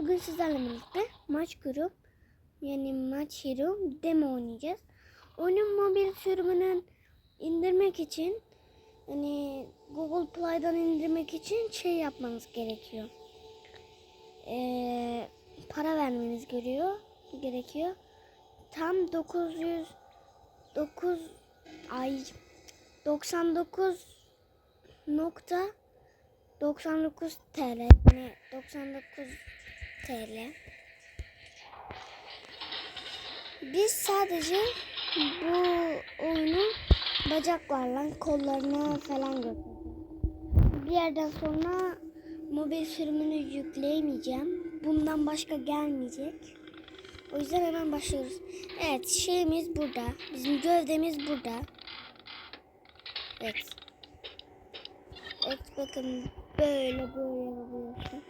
Bugün sizlerle birlikte maç grup yani maç hero demo oynayacağız. Oyunun mobil sürümünü indirmek için hani Google Play'dan indirmek için şey yapmanız gerekiyor. Ee, para vermeniz gerekiyor. gerekiyor. Tam 900 9 ay 99 nokta 99 TL yani 99 TL. Biz sadece bu oyunu bacaklarla kollarına falan götürdük. Bir yerden sonra mobil sürümünü yükleyemeyeceğim. Bundan başka gelmeyecek. O yüzden hemen başlıyoruz. Evet şeyimiz burada. Bizim gövdemiz burada. Evet. Evet bakın böyle böyle yapıyorsun.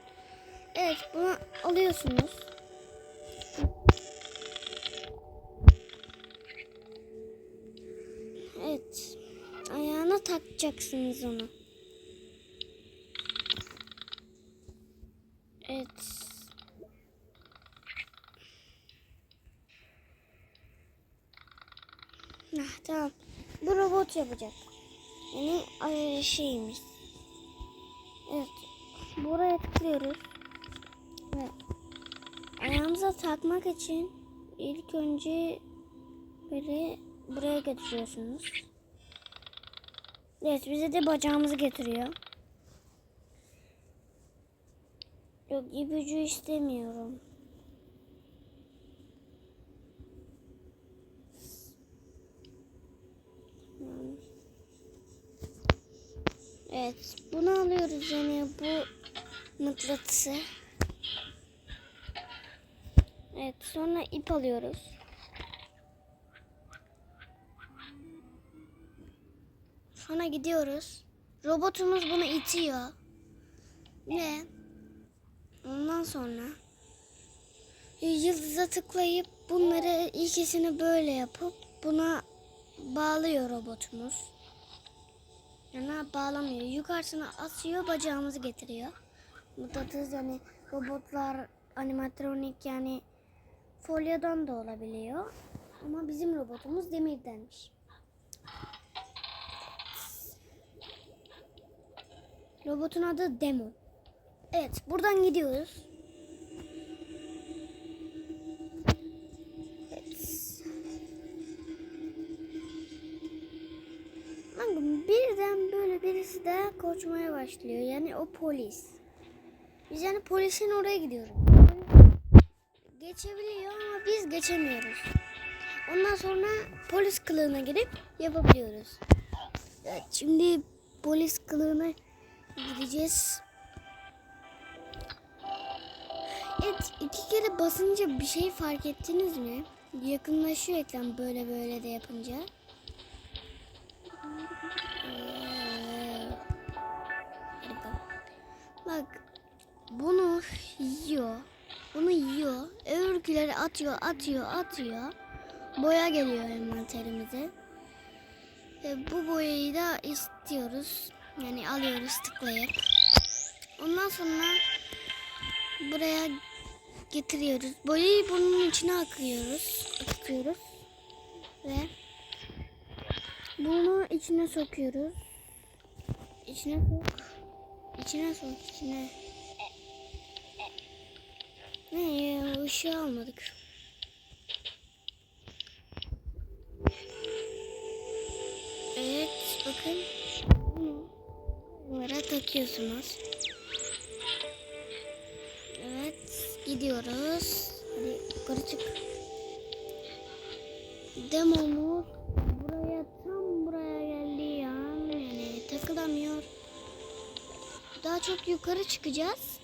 Evet bunu alıyorsunuz. Evet. Ayağına takacaksınız onu. Evet. Hah, tamam. Bu robot yapacak. Yani şeyimiz. Evet. Buraya tıklıyoruz. Ve ayağımıza takmak için ilk önce böyle buraya getiriyorsunuz. Evet bize de bacağımızı getiriyor. Yok ipucu istemiyorum. Evet bunu alıyoruz yani bu mıknatısı. Evet sonra ip alıyoruz. Sonra gidiyoruz. Robotumuz bunu itiyor. Ve ondan sonra yıldıza tıklayıp bunları ikisini böyle yapıp buna bağlıyor robotumuz. Yani bağlamıyor. Yukarısına asıyor bacağımızı getiriyor. Mıknatıs yani robotlar animatronik yani folyodan da olabiliyor. Ama bizim robotumuz demirdenmiş. Robotun adı Demo. Evet buradan gidiyoruz. Evet. Bakın birden böyle birisi daha koşmaya başlıyor. Yani o polis. Biz yani polisin oraya gidiyoruz. Geçebiliyor ama biz geçemiyoruz. Ondan sonra polis kılığına girip yapabiliyoruz. Evet, şimdi polis kılığına gideceğiz. Evet iki kere basınca bir şey fark ettiniz mi? Yakınlaşıyor ekran böyle böyle de yapınca. Atıyor, atıyor, atıyor. Boya geliyor envanterimize. Ve bu boyayı da istiyoruz. Yani alıyoruz tıklayıp. Ondan sonra buraya getiriyoruz. Boyayı bunun içine akıyoruz. Akıtıyoruz. Ve bunu içine sokuyoruz. İçine sok. İçine sok. içine. Ne ışığı almadık. Evet bakın. Bunlara takıyorsunuz. Evet gidiyoruz. Hadi yukarı çık. Demomuz buraya tam buraya geldi ya. Yani takılamıyor. Daha çok yukarı çıkacağız.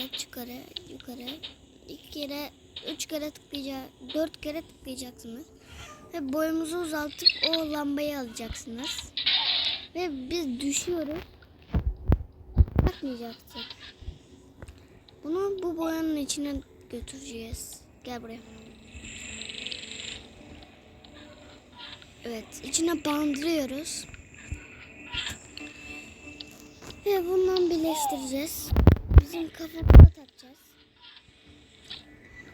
Evet yukarı yukarı. İki kere, üç kere tıklayacak, dört kere tıklayacaksınız. Ve boyumuzu uzaltıp o lambayı alacaksınız. Ve biz düşüyoruz. Bakmayacaktık. Bunu bu boyanın içine götüreceğiz. Gel buraya. Evet, içine bandırıyoruz. Ve bundan birleştireceğiz. Biz bizim kafamıza takacağız.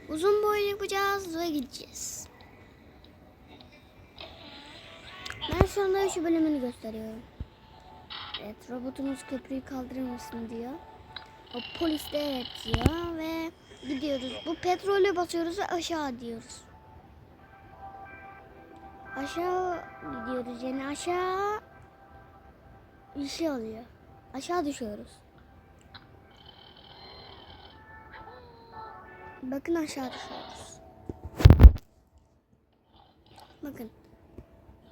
Uzun boy yapacağız ve gideceğiz. Ben şu anda şu bölümünü gösteriyorum. Evet robotumuz köprüyü kaldırır diyor. O polis de evet diyor ve gidiyoruz. Bu petrole basıyoruz ve aşağı diyoruz. Aşağı gidiyoruz yani aşağı bir şey oluyor. Aşağı düşüyoruz. Bakın aşağı düşüyoruz. Bakın.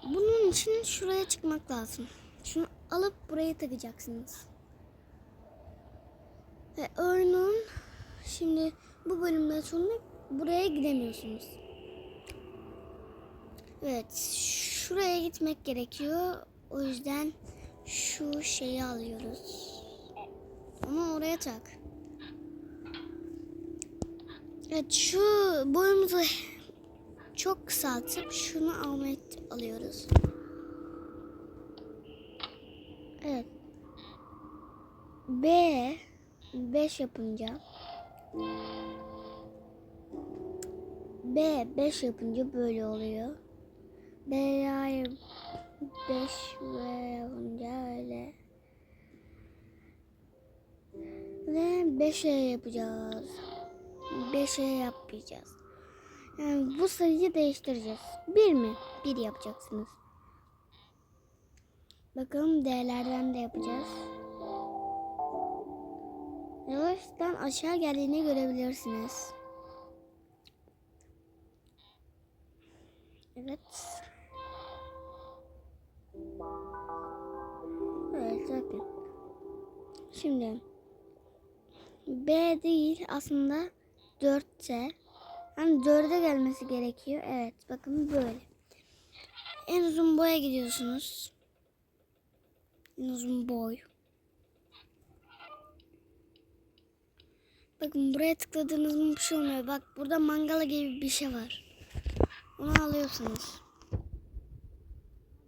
Bunun için şuraya çıkmak lazım. Şunu alıp buraya takacaksınız. Ve oyunun şimdi bu bölümden sonra buraya gidemiyorsunuz. Evet, şuraya gitmek gerekiyor. O yüzden şu şeyi alıyoruz. Onu oraya tak. Evet, şu boyumuzu çok kısaltıp şunu almaya alıyoruz. Evet. B 5 yapınca B 5 yapınca böyle oluyor. B'ye 5 ve yapınca öyle. Ve 5'e yapacağız. 5'e yapmayacağız. Yani bu sayıyı değiştireceğiz. 1 mi? 1 yapacaksınız. Bakalım D'lerden de yapacağız. Yavaştan aşağı geldiğini görebilirsiniz. Evet. Evet bakın. Şimdi B değil aslında 4'te. Yani 4'e gelmesi gerekiyor. Evet bakın böyle. En uzun boya gidiyorsunuz. En uzun boy. Bakın buraya tıkladığınız mı bir şey olmuyor. Bak burada mangala gibi bir şey var. Onu alıyorsunuz.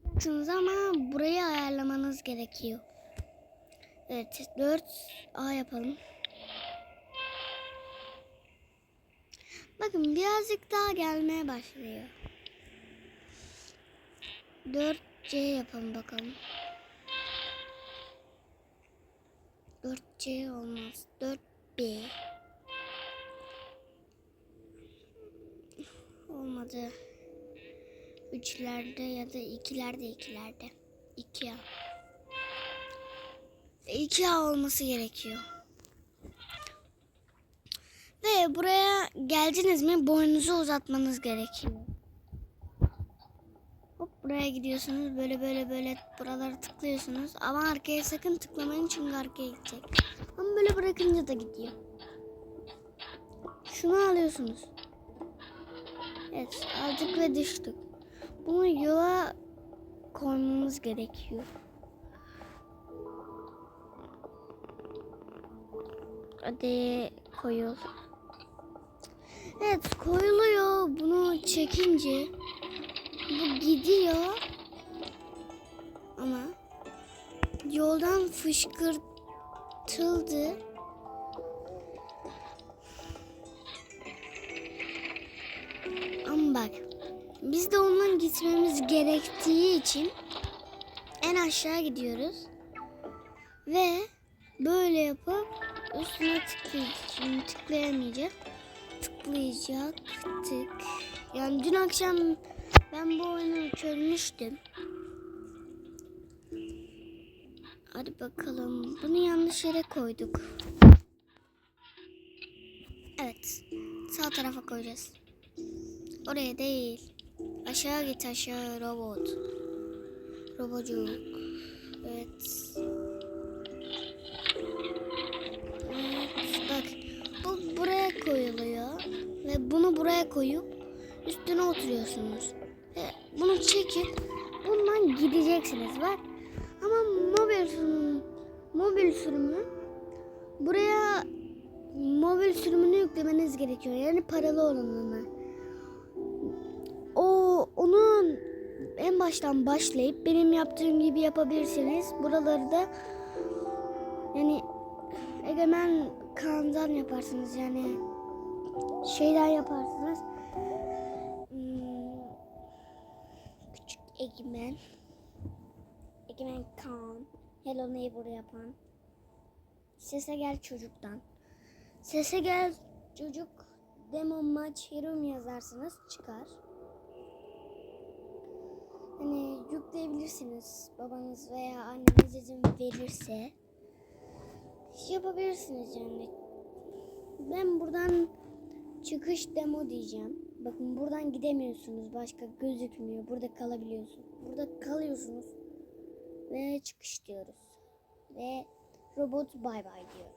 Yapacaksınız ama burayı ayarlamanız gerekiyor. Evet 4 A yapalım. Bakın birazcık daha gelmeye başlıyor. 4 C yapalım bakalım. 4 C olmaz. 4 B. Olmadı. Üçlerde ya da ikilerde ikilerde. İki A. İki A olması gerekiyor. Buraya geldiniz mi boynunuzu uzatmanız gerekiyor. Hop buraya gidiyorsunuz böyle böyle böyle buraları tıklıyorsunuz. Ama arkaya sakın tıklamayın çünkü arkaya gidecek. Ama böyle bırakınca da gidiyor. Şunu alıyorsunuz. Evet aldık ve düştük. Bunu yola koymamız gerekiyor. Hadi koyul. Evet koyuluyor. Bunu çekince bu gidiyor. Ama yoldan fışkırtıldı. Ama bak biz de ondan gitmemiz gerektiği için en aşağı gidiyoruz. Ve böyle yapıp üstüne tıklayacağım. Tıklayamayacak. Tıklayacaktık. Yani dün akşam ben bu oyunu çözmüştüm. Hadi bakalım. Bunu yanlış yere koyduk. Evet. Sağ tarafa koyacağız. Oraya değil. Aşağı git aşağı robot. Robocuk. Koyup üstüne oturuyorsunuz. Ve bunu çekip bundan gideceksiniz bak. Ama mobil sürümü, mobil sürümü buraya mobil sürümünü yüklemeniz gerekiyor. Yani paralı olanını. O onun en baştan başlayıp benim yaptığım gibi yapabilirsiniz. Buraları da yani Egemen Kaan'dan yaparsınız yani şeyden yaparsınız. Egemen. Egemen Kaan. Hello Neighbor yapan. Sese gel çocuktan. Sese gel çocuk demo maç hero yazarsınız çıkar. Hani yükleyebilirsiniz babanız veya anneniz izin verirse. Yapabilirsiniz yani. Ben buradan çıkış demo diyeceğim. Bakın buradan gidemiyorsunuz. Başka gözükmüyor. Burada kalabiliyorsunuz. Burada kalıyorsunuz. Ve çıkış diyoruz. Ve robot bay bay diyor.